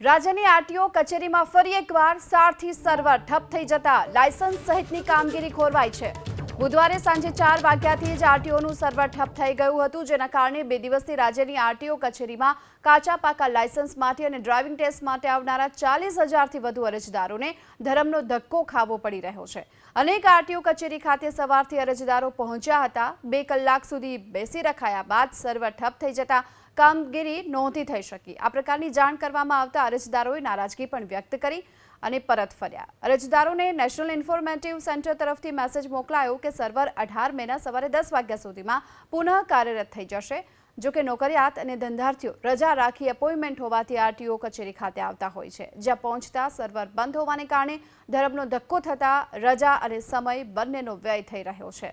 રાજ્યની આરટીઓ કચેરીમાં ફરી એકવાર સારથી સર્વર ઠપ થઈ જતા લાયસન્સ સહિતની કામગીરી ખોરવાઈ છે. બુધવારે સાંજે ચાર વાગ્યાથી જ આરટીઓનું સર્વર ઠપ થઈ ગયું હતું, જેના કારણે બે દિવસથી રાજ્યની આરટીઓ કચેરીમાં કાચા પાકા લાયસન્સ માટે અને ડ્રાઇવિંગ ટેસ્ટ માટે આવનારા ચાલીસ હજારથી વધુ અરજદારોને ધરમનો ધક્કો ખાવો પડી રહ્યો છે. અનેક આરટીઓ કચેરી ખાતે સવારથી અરજદારો પહોંચ્યા હતા. બે કલાક સુધી બેસી રખાયા બાદ સર્વર ઠપ થઈ જતા કામગીરી નહોતી થઈ શકી. આ પ્રકારની જાણ કરવામાં આવતા અરજદારોએ નારાજગી પણ વ્યક્ત કરી અને પરત ફર્યા. અરજદારોને નેશનલ ઇન્ફોર્મેટિવ સેન્ટર તરફથી મેસેજ મોકલાયો કે સર્વર અઢાર મેના સવારે દસ વાગ્યા સુધીમાં પુનઃ કાર્યરત થઈ જશે, જો કે નોકરિયાત અને ધંધાર્થીઓ રજા રાખી એપોઇન્ટમેન્ટ હોવાથી આરટીઓ કચેરી ખાતે આવતા હોય છે. જ્યાં પહોંચતા સર્વર બંધ હોવાને કારણે ધરમનો ધક્કો થતાં રજા અને સમય બંનેનો વ્યય થઈ રહ્યો છે.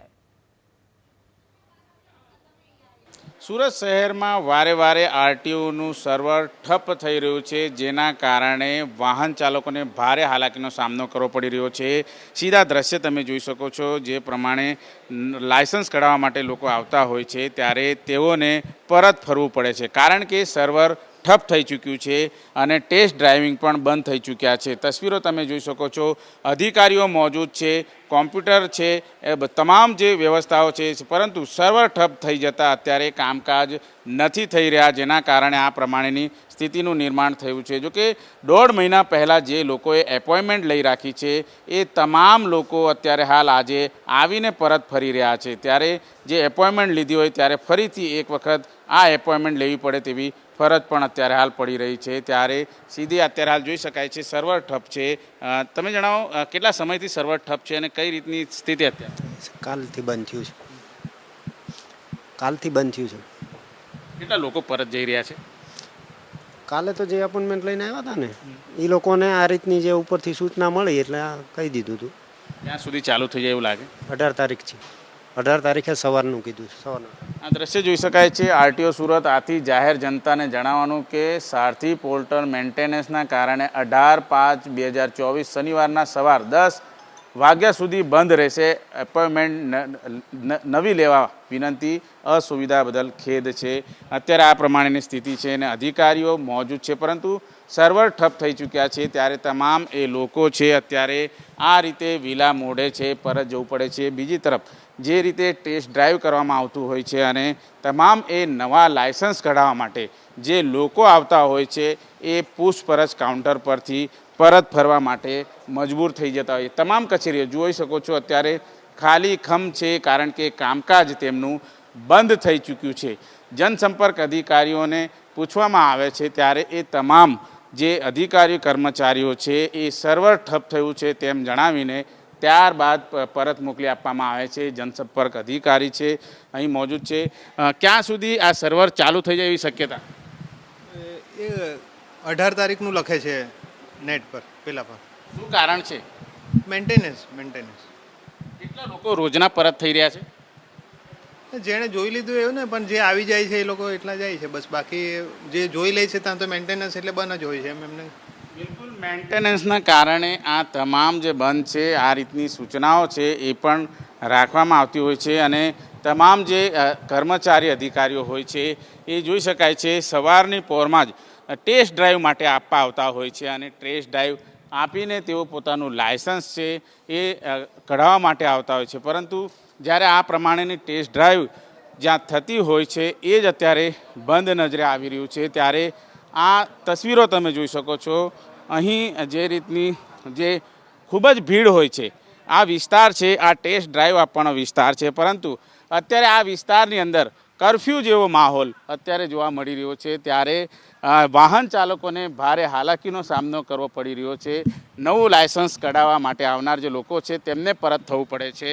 સુરત શહેરમાં વારે વારે આરટીઓનું સર્વર ઠપ થઈ રહ્યું છે, જેના કારણે વાહન ચાલકોને ભારે હાલાકીનો સામનો કરવો પડી રહ્યો છે. સીધા દ્રશ્ય તમે જોઈ શકો છો, જે પ્રમાણે લાયસન્સ કઢાવવા માટે લોકો આવતા હોય છે, ત્યારે તેઓને પરત ફરવું પડે છે. કારણ કે સર્વર ઠપ થઈ ચૂક્યું છે અને ટેસ્ટ ડ્રાઇવિંગ પણ બંધ થઈ ચૂક્યા છે. તસવીરો તમે જોઈ શકો છો. અધિકારીઓ મોજૂદ છે. કોમ્પ્યુટર છે, એ તમામ જે વ્યવસ્થાઓ છે પરંતુ સર્વર ઠપ થઈ જતાં અત્યારે કામકાજ નથી થઈ રહ્યા, જેના કારણે આ પ્રમાણેની સ્થિતિનું નિર્માણ થયું છે. જોકે, દોઢ મહિના પહેલાં જે લોકોએ એપોઇન્ટમેન્ટ લઈ રાખી છે, એ તમામ લોકો અત્યારે હાલ આજે આવીને પરત ફરી રહ્યા છે. ત્યારે જે એપોઇન્ટમેન્ટ લીધી હોય, ત્યારે ફરીથી એક વખત આ એપોઇન્ટમેન્ટ લેવી પડે તેવી ફરજ પણ અત્યારે હાલ પડી રહી છે. ત્યારે સીધી અત્યારે હાલ જોઈ શકાય છે, સર્વર ઠપ છે. તમે જણાવો કેટલા સમયથી સર્વર ઠપ છે અને કઈ રીતની સ્થિતિ અત્યારે? કાલથી બંધ થયું છે. કાલથી બંધ થયું છે. કેટલા લોકો પરત જઈ રહ્યા છે? કાલે તો જે અપોઇન્ટમેન્ટ લઈને આવ્યા હતા ને એ લોકોને આ રીતની જે ઉપરથી સૂચના મળી એટલે આ કહી દીધું હતું ત્યાં સુધી ચાલુ થઈ જાય એવું લાગે? અઢાર તારીખ છે અઢાર તારીખે સવારનું કીધું સવારનું. આ દ્રશ્ય જોઈ શકાય છે આરટીઓ સુરત આથી જાહેર જનતાને જણાવવાનું કે સારથી પોર્ટલ મેન્ટેનન્સના કારણે અઢાર પાંચ બે હજાર ચોવીસ શનિવારના સવાર દસ વાગ્યા સુધી બંધ રહેશે. એપોઇન્ટમેન્ટ નવી લેવા વિનંતી. અસુવિધા બદલ ખેદ છે. અત્યારે આ પ્રમાણેની સ્થિતિ છે અને અધિકારીઓ મોજૂદ છે. પરંતુ સર્વર ઠપ થઈ ચૂક્યા છે. ત્યારે તમામ એ લોકો છે અત્યારે આ રીતે વિલા મોઢે છે, પરત જવું પડે છે. બીજી તરફ, જે રીતે ટેસ્ટ ડ્રાઈવ કરવામાં આવતું હોય છે અને તમામ એ નવા લાયસન્સ કઢાવવા માટે જે લોકો આવતા હોય છે, એ પૂછપરછ કાઉન્ટર પરથી પરત ફરવા માટે મજબૂર થઈ જતા હોય. તમામ કચેરીઓ જોઈ શકો છો, અત્યારે ખાલી ખમ છે કારણ કે કામકાજ તેમનું બંધ થઈ ચૂક્યું છે. જનસંપર્ક અધિકારીઓને પૂછવામાં આવે છે ત્યારે એ તમામ જે અધિકારી કર્મચારીઓ છે એ સર્વર ઠપ થયું છે તેમ જણાવીને ત્યારબાદ પરત મોકલી આપવામાં આવે છે. જનસંપર્ક અધિકારી છે, અહીં મોજૂદ છે. ક્યાં સુધી આ સર્વર ચાલુ થઈ જાય એવી શક્યતા? એ અઢાર તારીખનું લખે છે. નેટ પર પેલા પર. શું કારણ છે? મેન્ટેનન્સ મેન્ટેનન્સ કેટલા લોકો રોજના પરત થઈ રહ્યા છે? જેણે જોઈ લીધું એવું ને પણ જે આવી જાય છે એ લોકો એટલા જાય છે બસ. બાકી જે જોઈ લે છે ત્યાં તો મેન્ટેનન્સ એટલે બંધ જ હોય છે એમ એમને બિલકુલ મેન્ટેનન્સના કારણે આ તમામ જે બંધ છે આ રીતની સૂચનાઓ છે એ પણ રાખવામાં આવતી હોય છે અને તમામ જે કર્મચારી અધિકારીઓ હોય છે, એ જોઈ શકાય છે, સવારની પોરમાં જ ટેસ્ટ ડ્રાઈવ માટે આપવા આવતા હોય છે અને ટેસ્ટ ડ્રાઈવ આપીને તેઓ પોતાનું લાયસન્સ છે, એ કઢાવવા માટે આવતા હોય છે. પરંતુ જ્યારે આ પ્રમાણેની ટેસ્ટ ડ્રાઈવ જ્યાં થતી હોય છે, એ જ અત્યારે બંધ નજરે આવી રહ્યું છે. ત્યારે આ તસવીરો તમે જોઈ શકો છો. અહીં જે રીતની જે ખૂબ જ ભીડ હોય છે, આ વિસ્તાર છે, આ ટેસ્ટ ડ્રાઈવ આપવાનો વિસ્તાર છે. પરંતુ અત્યારે આ વિસ્તારની અંદર કરફ્યુ જેવો માહોલ અત્યારે જોવા મળી રહ્યો છે. ત્યારે વાહન ચાલકોને ભારે હાલાકીનો સામનો કરવો પડી રહ્યો છે. નવું લાયસન્સ કઢાવવા માટે આવનાર જે લોકો છે તેમને પરત થવું પડે છે.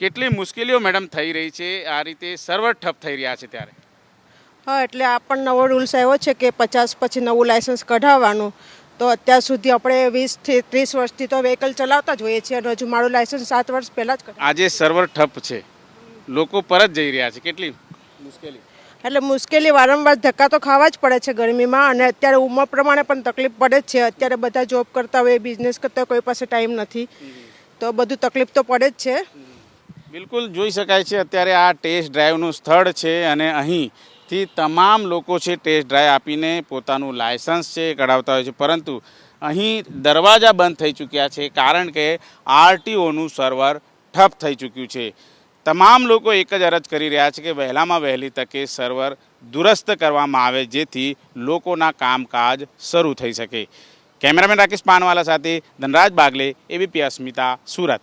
કેટલી મુશ્કેલીઓ મેડમ થઈ રહી છે. આ રીતે સર્વર ઠપ થઈ રહ્યા છે ત્યારે. હા એટલે આ પણ નવો રૂલ્સ આવ્યો છે કે પચાસ પછી નવું લાયસન્સ કઢાવવાનું. તો અત્યાર સુધી આપણે વીસથી ત્રીસ વર્ષથી તો વ્હીકલ ચલાવતા જ હોઈએ છીએ અને હજુ મારું લાયસન્સ સાત વર્ષ પહેલાં જ આજે સર્વર ઠપ છે. લોકો પરત જઈ રહ્યા છે. કેટલી? મુશ્કેલી. એટલે મુશ્કેલી વારંવાર ધક્કા તો ખાવા જ પડે છે ગરમીમાં અને અત્યારે ઉંમર પ્રમાણે પણ તકલીફ પડે જ છે. અત્યારે બધા જોબ કરતા હોય બિઝનેસ કરતા કોઈ પાસે ટાઈમ નથી. તો બધું તકલીફ તો પડે જ છે. બિલકુલ જોઈ શકાય છે અત્યારે આ ટેસ્ટ ડ્રાઈવનું સ્થળ છે અને અહીં થી તમામ લોકો છે ટેસ્ટ ડ્રાઈવ આપીને પોતાનું લાયસન્સ છે એ કઢાવતા હોય છે. પરંતુ અહીં દરવાજા બંધ થઈ ચૂક્યા છે કારણ કે આરટીઓનું સર્વર ઠપ થઈ ચૂક્યું છે. તમામ લોકો એક જ અરજ કરી રહ્યા છે કે વહેલામાં વહેલી તકે સર્વર દુરસ્ત કરવામાં આવે, જેથી લોકોના કામકાજ શરૂ થઈ શકે. કેમેરામેન રાકેશ પાનવાલા સાથે ધનરાજ બાગલે એબીપી અસ્મિતા સુરત.